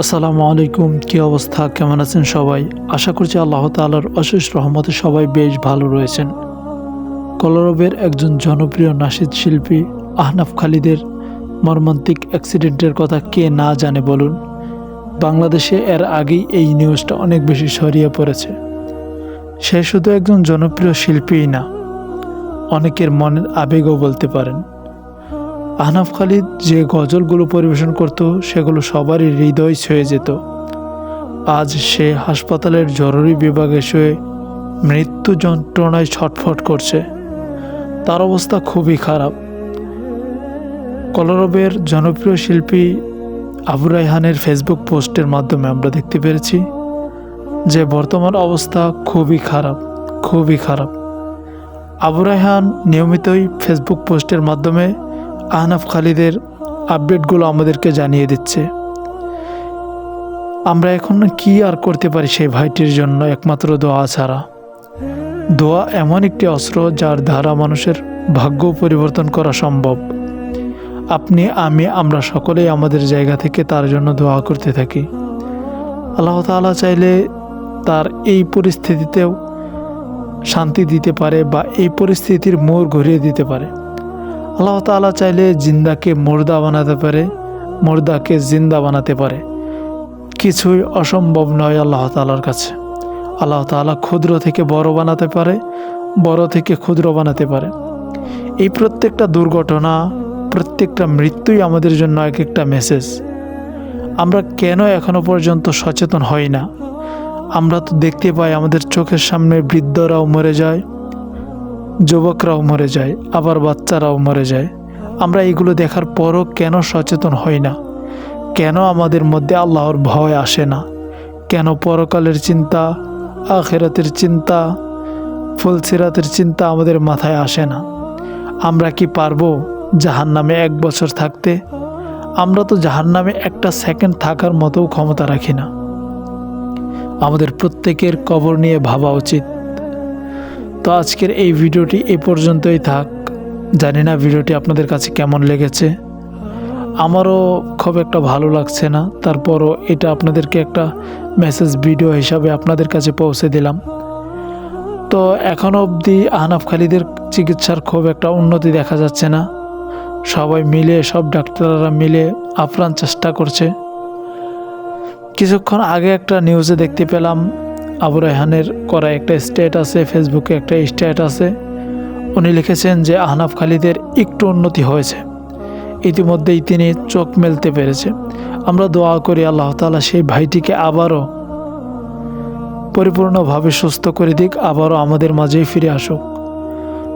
আসসালামু আলাইকুম, কি অবস্থা, কেমন আছেন সবাই? আশা করছি আল্লাহ তাআলার অশেষ রহমতে সবাই বেশ ভালো রয়েছেন। কলরবের একজন জনপ্রিয় নাশিদ শিল্পী আহনাফ খালিদের মর্মান্তিক অ্যাক্সিডেন্টের কথা কে না জানে বলুন? বাংলাদেশে এর আগেই এই নিউজটা অনেক বেশি ছড়িয়ে পড়েছে। সে শুধু একজন জনপ্রিয় শিল্পীই না, অনেকের মনের আবেগও বলতে পারেন। আহনাফ খালিদ যে গজলগুলো পরিবেশন করত, সেগুলো সবারই হৃদয় ছুঁয়ে যেত। আজ সে হাসপাতালের জরুরি বিভাগে শুয়ে মৃত্যু যন্ত্রণায় ছটফট করছে। তার অবস্থা খুবই খারাপ। কলরবের জনপ্রিয় শিল্পী আবু রায়হানের ফেসবুক পোস্টের মাধ্যমে আমরা দেখতে পেরেছি যে বর্তমান অবস্থা খুবই খারাপ খুবই খারাপ। আবু রায়হান নিয়মিতই ফেসবুক পোস্টের মাধ্যমে আহনাফ খালিদের আপডেটগুলো আমাদেরকে জানিয়ে দিচ্ছে। আমরা এখন কি আর করতে পারি সেই ভাইটির জন্য একমাত্র দোয়া ছাড়া? দোয়া এমন একটি অস্ত্র যার দ্বারা মানুষের ভাগ্য পরিবর্তন করা সম্ভব। আপনি, আমি, আমরা সকলেই আমাদের জায়গা থেকে তার জন্য দোয়া করতে থাকি। আল্লাহ তাআলা চাইলে তার এই পরিস্থিতিতেও শান্তি দিতে পারে বা এই পরিস্থিতির মোড় ঘুরিয়ে দিতে পারে। আল্লাহ তাআলা চাইলে জিন্দাকে মুর্দা বানাতে পারে, মুর্দাকে জিন্দা বানাতে পারে। কিছুই অসম্ভব নয় আল্লাহ তাআলার কাছে। আল্লাহ তাআলা ক্ষুদ্র থেকে বড় বানাতে পারে, বড় থেকে ক্ষুদ্র বানাতে পারে। এই প্রত্যেকটা দুর্ঘটনা, প্রত্যেকটা মৃত্যুই আমাদের জন্য এক একটা মেসেজ আমরা কেন এখনও পর্যন্ত সচেতন হই না? আমরা তো দেখতে পাই আমাদের চোখের সামনে বৃদ্ধরাও মরে যায় যুবকরাও মরে যায়, আবার বাচ্চারাও মরে যায়। আমরা এগুলো দেখার পরও কেন সচেতন হই না? কেন আমাদের মধ্যে আল্লাহর ভয় আসে না? কেন পরকালের চিন্তা, আখেরাতের চিন্তা, ফুলসিরাতের চিন্তা আমাদের মাথায় আসে না? আমরা কি পারব জাহান নামে এক বছর থাকতে? আমরা তো জাহান নামে একটা সেকেন্ড থাকার মতো ক্ষমতা রাখি না। আমাদের প্রত্যেকের কবর নিয়ে ভাবা উচিত। তো আজকের এই ভিডিওটি এই পর্যন্তই থাক। জানি না ভিডিওটি আপনাদের কাছে কেমন লেগেছে। আমারও খুব একটা ভালো লাগছে না। তারপরও এটা আপনাদেরকে একটা মেসেজ ভিডিও হিসাবে আপনাদের কাছে পৌঁছে দিলাম। তো এখনও অবধি আহনাফ খালিদের চিকিৎসার খুব একটা উন্নতি দেখা যাচ্ছে না। সবাই মিলে, সব ডাক্তাররা মিলে আপ্রাণ চেষ্টা করছে। কিছুক্ষণ আগে একটা নিউজে দেখতে পেলাম আবু রায়হানের করা একটা স্টেট স্ট্যাটাসে ফেসবুকে একটা স্টেট স্ট্যাটাসে উনি লিখেছেন যে আহনাফ খালিদের একটু উন্নতি হয়েছে। ইতিমধ্যেই তিনি চোখ মেলতে পেরেছে। আমরা দোয়া করি আল্লাহ তালা সেই ভাইটিকে আবারও পরিপূর্ণভাবে সুস্থ করে দিক, আবারও আমাদের মাঝেই ফিরে আসুক।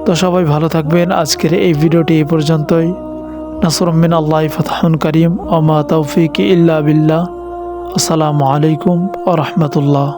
তো সবাই ভালো থাকবেন। আজকের এই ভিডিওটি এই পর্যন্তই। নাসরমিন আল্লাহ ফতাহন করিম। ওমা তৌফিক ইল্লা বিল্লাহ। আসসালামু আলাইকুম ও রহমতুল্লাহ।